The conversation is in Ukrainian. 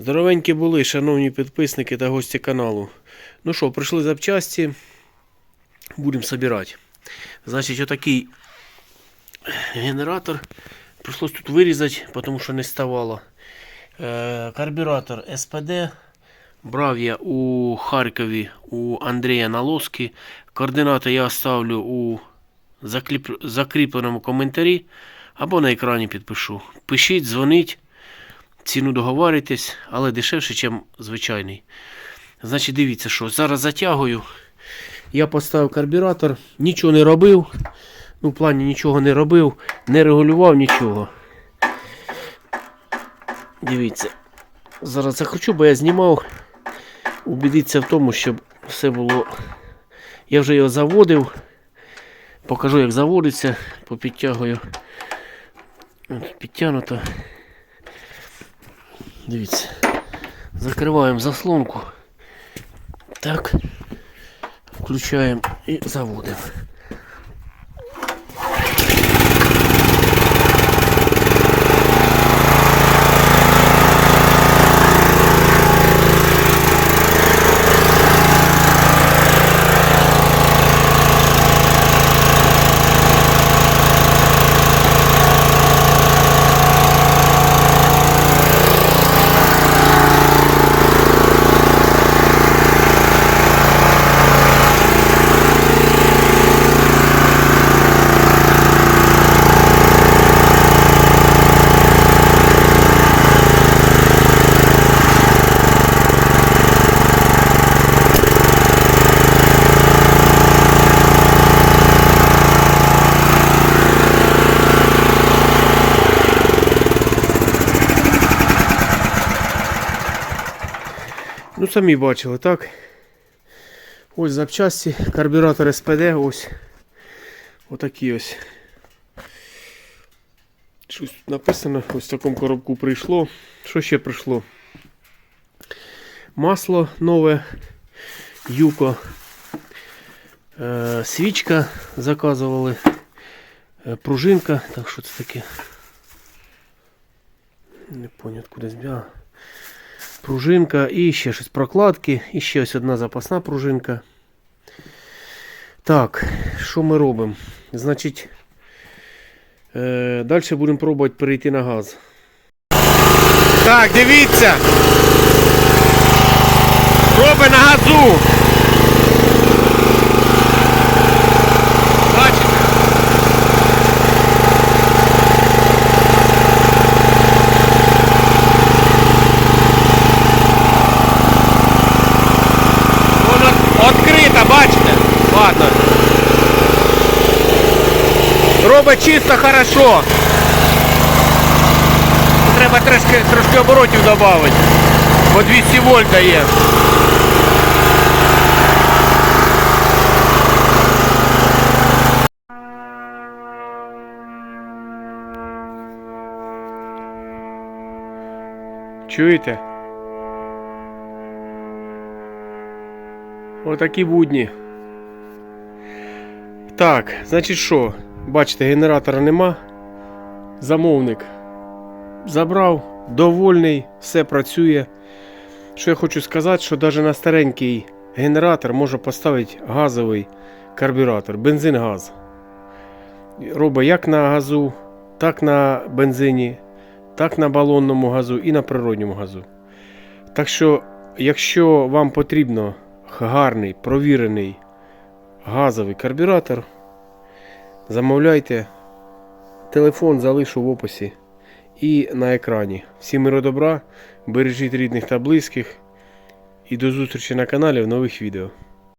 Здоровенькі були, шановні підписники та гості каналу. Ну що, прийшли запчасті. Будемо збирати. Значить, отакий генератор. Прийшлось тут вирізати, тому що не ставало. Е, карбюратор СПД. Брав я у Харкові у Андрія Налоски. Координати я оставлю у закріпленому коментарі або на екрані підпишу. Пишіть, дзвоніть. Ціну договарюйтесь, але дешевше, ніж звичайний. Значить, дивіться, що зараз затягую. Я поставив карбюратор, нічого не робив. Ну, в плані нічого не робив, не регулював нічого. Дивіться. Зараз закручу, бо я знімав. Убедіться в тому, щоб все було. Я вже його заводив. Покажу, як заводиться, попідтягую. Підтягнуто. Дивіться. Закриваємо заслонку. Так. Включаємо і заводимо. Ну, самі бачили, так? Ось запчасті, карбюратор СПД, ось. Отакі ось. Щось тут написано, ось в такому коробку прийшло. Що ще прийшло? Масло нове, юко. Е, свічка заказували. Е, пружинка. Так, що це таке? Не поняв, куди збіга пружинка і ще щось прокладки, і ще ось одна запасна пружинка. Так, що ми робимо? Значить, е, далі будемо пробувати перейти на газ. Так, дивіться. Роби на газу. Робить чисто хорошо. Треба трошки, трошки оборотів додати. Бо 200 вольт дає. Чуєте? Отакі будні. Так, значить що? Бачите, генератора нема. Замовник забрав, довольний, все працює. Що я хочу сказати, що навіть на старенький генератор можна поставити газовий карбюратор, бензин-газ. Робить як на газу, так на бензині, так на балонному газу і на природньому газу. Так що, якщо вам потрібно гарний, провірений газовий карбюратор, замовляйте. Телефон залишу в описі і на екрані. Всім миру добра, бережіть рідних та близьких. І до зустрічі на каналі в нових відео.